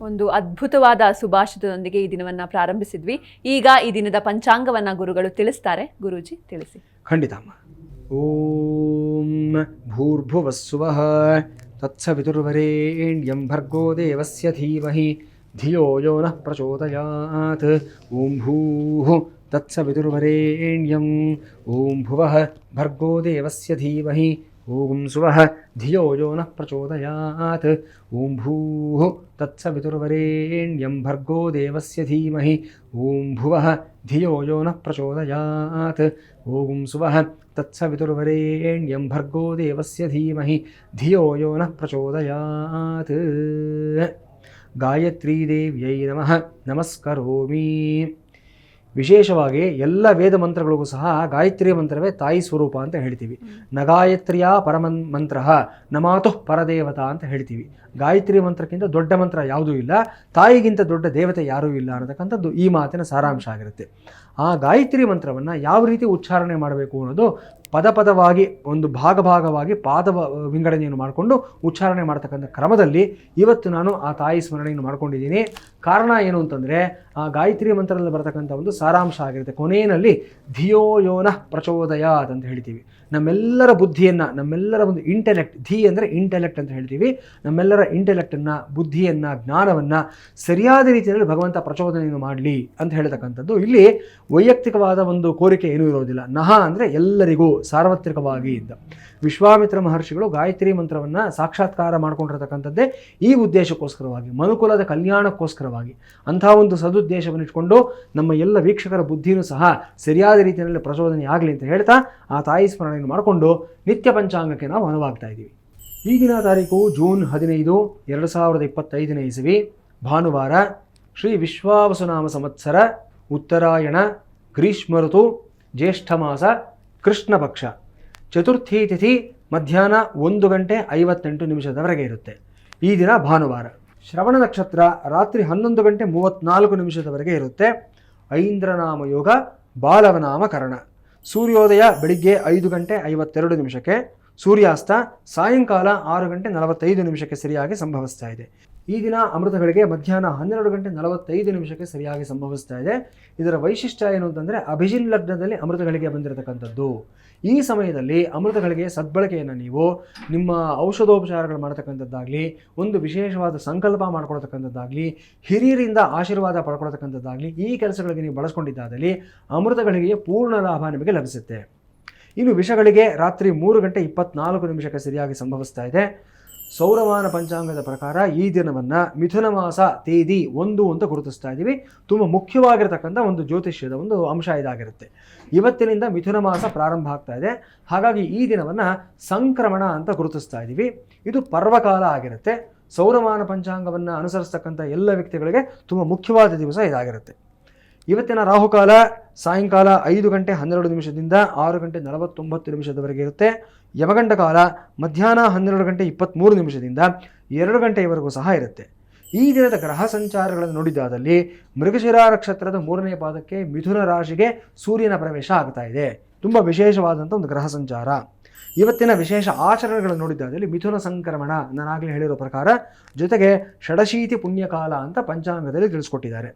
ಒಂದು ಅದ್ಭುತವಾದ ಸುಭಾಷಿತದೊಂದಿಗೆ ಈ ದಿನವನ್ನು ಪ್ರಾರಂಭಿಸಿದ್ವಿ. ಈಗ ಈ ದಿನದ ಪಂಚಾಂಗವನ್ನು ಗುರುಗಳು ತಿಳಿಸ್ತಾರೆ. ಗುರೂಜಿ, ತಿಳಿಸಿ. ಖಂಡಿತ ಓಂ ಭೂರ್ಭುವಸ್ಸುವಃ ತತ್ಸವಿತುರ್ವರೇಣ್ಯಂ ಭರ್ಗೋ ದೇವಸ್ಯ ಧೀಮಹಿ ಧಿಯೋ ಯೋ ನಃ ಪ್ರಚೋದಯಾತ್ ಓಂ ಭೂಃ ತತ್ಸವಿತುರ್ವರೇಣ್ಯಂ ಓಂ ಭುವಃ ಭರ್ಗೋ ದೇವಸ್ಯ ಧೀಮಹಿ ಓಂ ಸುವಃ ಧಿಯೋ ಯೋ ನಃ ಪ್ರಚೋದಯಾತ್ ಓಂ ಭೂಃ ತತ್ಸವಿತುರ್ವರೇಣ್ಯಂ ಭರ್ಗೋ ದೇವಸ್ಯ ಧೀಮಹಿ ಓಂ ಭುವಃ ಧಿಯೋ ಯೋ ನಃ ಪ್ರಚೋದಯಾತ್ ಓಂ ಸುವಃ ತತ್ಸವಿತುರ್ವರೇಣ್ಯಂ ಭರ್ಗೋ ದೇವಸ್ಯ ಧೀಮಹಿ ಧಿಯೋ ಯೋ ನಃ ಪ್ರಚೋದಯಾತ್ ಗಾಯತ್ರೀ ದೇವ್ಯೈ ನಮಃ ನಮಸ್ಕರೋಮಿ ವಿಶೇಷವಾಗಿ ಎಲ್ಲ ವೇದ ಮಂತ್ರಗಳಿಗೂ ಸಹ ಗಾಯತ್ರಿ ಮಂತ್ರವೇ ತಾಯಿ ಸ್ವರೂಪ ಅಂತ ಹೇಳ್ತೀವಿ. ನಗಾಯತ್ರಿಯ ಪರಮನ್ ಮಂತ್ರ ನಮಾತು ಪರದೇವತಾ ಅಂತ ಹೇಳ್ತೀವಿ. ಗಾಯತ್ರಿ ಮಂತ್ರಕ್ಕಿಂತ ದೊಡ್ಡ ಮಂತ್ರ ಯಾವುದೂ ಇಲ್ಲ. ತಾಯಿಗಿಂತ ದೊಡ್ಡ ದೇವತೆ ಯಾರೂ ಇಲ್ಲ ಅನ್ನತಕ್ಕಂಥದ್ದು ಈ ಮಾತಿನ ಸಾರಾಂಶ ಆಗಿರುತ್ತೆ. ಆ ಗಾಯತ್ರಿ ಮಂತ್ರವನ್ನು ಯಾವ ರೀತಿ ಉಚ್ಚಾರಣೆ ಮಾಡಬೇಕು ಅನ್ನೋದು ಪದ ಪದವಾಗಿ ಒಂದು ಭಾಗ ಭಾಗವಾಗಿ ಪಾದ ವಿಂಗಡಣೆಯನ್ನು ಮಾಡಿಕೊಂಡು ಉಚ್ಚಾರಣೆ ಮಾಡ್ತಕ್ಕಂಥ ಕ್ರಮದಲ್ಲಿ ಇವತ್ತು ನಾನು ಆ ತಾಯಿ ಸ್ಮರಣೆಯನ್ನು ಮಾಡ್ಕೊಂಡಿದ್ದೀನಿ. ಕಾರಣ ಏನು ಅಂತಂದರೆ, ಆ ಗಾಯತ್ರಿ ಮಂತ್ರದಲ್ಲಿ ಬರತಕ್ಕಂಥ ಒಂದು ಸಾರಾಂಶ ಆಗಿರುತ್ತೆ. ಕೊನೆಯಲ್ಲಿ ಧಿಯೋ ಯೋನಃ ಪ್ರಚೋದಯ ಅಂತ ಹೇಳ್ತೀವಿ. ನಮ್ಮೆಲ್ಲರ ಬುದ್ಧಿಯನ್ನು, ನಮ್ಮೆಲ್ಲರ ಒಂದು ಇಂಟೆಲೆಕ್ಟ್ ಧಿ ಅಂದರೆ ಇಂಟೆಲೆಕ್ಟ್ ಅಂತ ಹೇಳ್ತೀವಿ. ನಮ್ಮೆಲ್ಲರ ಇಂಟೆಲೆಕ್ಟನ್ನು ಬುದ್ಧಿಯನ್ನು, ಜ್ಞಾನವನ್ನು ಸರಿಯಾದ ರೀತಿಯಲ್ಲಿ ಭಗವಂತ ಪ್ರಚೋದನೆಯನ್ನು ಮಾಡಲಿ ಅಂತ ಹೇಳ್ತಕ್ಕಂಥದ್ದು. ಇಲ್ಲಿ ವೈಯಕ್ತಿಕವಾದ ಒಂದು ಕೋರಿಕೆ ಏನೂ ಇರೋದಿಲ್ಲ. ನಹ ಅಂದರೆ ಎಲ್ಲರಿಗೂ ಸಾರ್ವತ್ರಿಕವಾಗಿ ಇದ್ದ. ವಿಶ್ವಾಮಿತ್ರ ಮಹರ್ಷಿಗಳು ಗಾಯತ್ರಿ ಮಂತ್ರವನ್ನು ಸಾಕ್ಷಾತ್ಕಾರ ಮಾಡಿಕೊಂಡಿರತಕ್ಕಂಥದ್ದೇ ಈ ಉದ್ದೇಶಕ್ಕೋಸ್ಕರವಾಗಿ, ಮನುಕುಲದ ಕಲ್ಯಾಣಕ್ಕೋಸ್ಕರವಾಗಿ, ಅಂಥ ಒಂದು ಸದುದ್ದೇಶವನ್ನು ಇಟ್ಕೊಂಡು ನಮ್ಮ ಎಲ್ಲ ವೀಕ್ಷಕರ ಬುದ್ಧಿಯೂ ಸಹ ಸರಿಯಾದ ರೀತಿಯಲ್ಲಿ ಪ್ರಚೋದನೆ ಆಗಲಿ ಅಂತ ಹೇಳ್ತಾ, ಆ ತಾಯಿ ಸ್ಮರಣೆಯನ್ನು ಮಾಡಿಕೊಂಡು ನಿತ್ಯ ಪಂಚಾಂಗಕ್ಕೆ ನಾವು ಅನುವಾಗ್ತಾ ಇದ್ದೀವಿ. ಈಗಿನ ತಾರೀಕು ಜೂನ್ ಹದಿನೈದು, ಎರಡು ಸಾವಿರದ ಇಪ್ಪತ್ತೈದನೇ ಇಸವಿ. ಭಾನುವಾರ ಶ್ರೀ ವಿಶ್ವಾವಸುನಾಮ ಸಂವತ್ಸರ, ಉತ್ತರಾಯಣ, ಗ್ರೀಷ್ಮ ಋತು, ಜ್ಯೇಷ್ಠ ಮಾಸ, ಕೃಷ್ಣ ಪಕ್ಷ. ಚತುರ್ಥಿ ತಿಥಿ ಮಧ್ಯಾಹ್ನ ಒಂದು ಗಂಟೆ ಐವತ್ತೆಂಟು ನಿಮಿಷದವರೆಗೆ ಇರುತ್ತೆ. ಈ ದಿನ ಭಾನುವಾರ. ಶ್ರವಣ ನಕ್ಷತ್ರ ರಾತ್ರಿ ಹನ್ನೊಂದು ಗಂಟೆ ಮೂವತ್ತ್ನಾಲ್ಕು ನಿಮಿಷದವರೆಗೆ ಇರುತ್ತೆ. ಐಂದ್ರನಾಮ ಯೋಗ, ಬಾಲವನಾಮ ಕರಣ. ಸೂರ್ಯೋದಯ ಬೆಳಿಗ್ಗೆ ಐದು ಗಂಟೆ ಐವತ್ತೆರಡು ನಿಮಿಷಕ್ಕೆ, ಸೂರ್ಯಾಸ್ತ ಸಾಯಂಕಾಲ ಆರು ಗಂಟೆ ನಲವತ್ತೈದು ನಿಮಿಷಕ್ಕೆ ಸರಿಯಾಗಿ ಸಂಭವಿಸ್ತಾ ಇದೆ. ಈ ದಿನ ಅಮೃತಗಳಿಗೆ ಮಧ್ಯಾಹ್ನ ಹನ್ನೆರಡು ಗಂಟೆ ನಲವತ್ತೈದು ನಿಮಿಷಕ್ಕೆ ಸರಿಯಾಗಿ ಸಂಭವಿಸ್ತಾ ಇದೆ. ಇದರ ವೈಶಿಷ್ಟ್ಯ ಏನು ಅಂತಂದರೆ ಅಭಿಜಿನ್ ಲಗ್ನದಲ್ಲಿ ಅಮೃತಗಳಿಗೆ ಬಂದಿರತಕ್ಕಂಥದ್ದು. ಈ ಸಮಯದಲ್ಲಿ ಅಮೃತಗಳಿಗೆ ಸದ್ಬಳಕೆಯನ್ನು ನೀವು ನಿಮ್ಮ ಔಷಧೋಪಚಾರಗಳು ಮಾಡ್ತಕ್ಕಂಥದ್ದಾಗಲಿ, ಒಂದು ವಿಶೇಷವಾದ ಸಂಕಲ್ಪ ಮಾಡ್ಕೊಳ್ತಕ್ಕಂಥದ್ದಾಗಲಿ, ಹಿರಿಯರಿಂದ ಆಶೀರ್ವಾದ ಪಡ್ಕೊಳ್ತಕ್ಕಂಥದ್ದಾಗಲಿ, ಈ ಕೆಲಸಗಳಿಗೆ ನೀವು ಬಳಸ್ಕೊಂಡಿದ್ದಾದಲ್ಲಿ ಅಮೃತಗಳಿಗೆ ಪೂರ್ಣ ಲಾಭ ನಿಮಗೆ ಲಭಿಸುತ್ತೆ. ಇನ್ನು ವಿಷಗಳಿಗೆ ರಾತ್ರಿ ಮೂರು ಗಂಟೆ ಇಪ್ಪತ್ನಾಲ್ಕು ನಿಮಿಷಕ್ಕೆ ಸರಿಯಾಗಿ ಸಂಭವಿಸ್ತಾ ಇದೆ. ಸೌರಮಾನ ಪಂಚಾಂಗದ ಪ್ರಕಾರ ಈ ದಿನವನ್ನು ಮಿಥುನ ಮಾಸ ತೇದಿ ಒಂದು ಅಂತ ಗುರುತಿಸ್ತಾ ಇದ್ದೀವಿ ತುಂಬ ಮುಖ್ಯವಾಗಿರತಕ್ಕಂಥ ಒಂದು ಜ್ಯೋತಿಷ್ಯದ ಒಂದು ಅಂಶ ಇದಾಗಿರುತ್ತೆ. ಇವತ್ತಿನಿಂದ ಮಿಥುನ ಮಾಸ ಪ್ರಾರಂಭ ಆಗ್ತಾ ಇದೆ. ಹಾಗಾಗಿ ಈ ದಿನವನ್ನು ಸಂಕ್ರಮಣ ಅಂತ ಗುರುತಿಸ್ತಾ ಇದ್ದೀವಿ ಇದು ಪರ್ವಕಾಲ ಆಗಿರುತ್ತೆ. ಸೌರಮಾನ ಪಂಚಾಂಗವನ್ನು ಅನುಸರಿಸ್ತಕ್ಕಂಥ ಎಲ್ಲ ವ್ಯಕ್ತಿಗಳಿಗೆ ತುಂಬ ಮುಖ್ಯವಾದ ದಿವಸ ಇದಾಗಿರುತ್ತೆ. ಇವತ್ತಿನ ರಾಹುಕಾಲ ಸಾಯಂಕಾಲ ಐದು ಗಂಟೆ ಹನ್ನೆರಡು ನಿಮಿಷದಿಂದ ಆರು ಗಂಟೆ ನಲವತ್ತೊಂಬತ್ತು ನಿಮಿಷದವರೆಗೆ ಇರುತ್ತೆ. ಯಮಗಂಡ ಕಾಲ ಮಧ್ಯಾಹ್ನ ಹನ್ನೆರಡು ಗಂಟೆ ಇಪ್ಪತ್ತ್ಮೂರು ನಿಮಿಷದಿಂದ ಎರಡು ಗಂಟೆಯವರೆಗೂ ಸಹ ಇರುತ್ತೆ. ಈ ದಿನದ ಗ್ರಹ ಸಂಚಾರಗಳನ್ನು ನೋಡಿದಾದಲ್ಲಿ ಮೃಗಶಿರ ನಕ್ಷತ್ರದ ಮೂರನೇ ಪಾದಕ್ಕೆ ಮಿಥುನ ರಾಶಿಗೆ ಸೂರ್ಯನ ಪ್ರವೇಶ ಆಗ್ತಾ ಇದೆ. ತುಂಬ ವಿಶೇಷವಾದಂಥ ಒಂದು ಗ್ರಹ ಸಂಚಾರ. ಇವತ್ತಿನ ವಿಶೇಷ ಆಚರಣೆಗಳನ್ನು ನೋಡಿದ್ದಾದಲ್ಲಿ ಮಿಥುನ ಸಂಕ್ರಮಣ ನಾನಾಗಲೇ ಹೇಳಿರೋ ಪ್ರಕಾರ ಜೊತೆಗೆ ಷಡಶೀತಿ ಪುಣ್ಯಕಾಲ ಅಂತ ಪಂಚಾಂಗದಲ್ಲಿ ತಿಳಿಸ್ಕೊಟ್ಟಿದ್ದಾರೆ.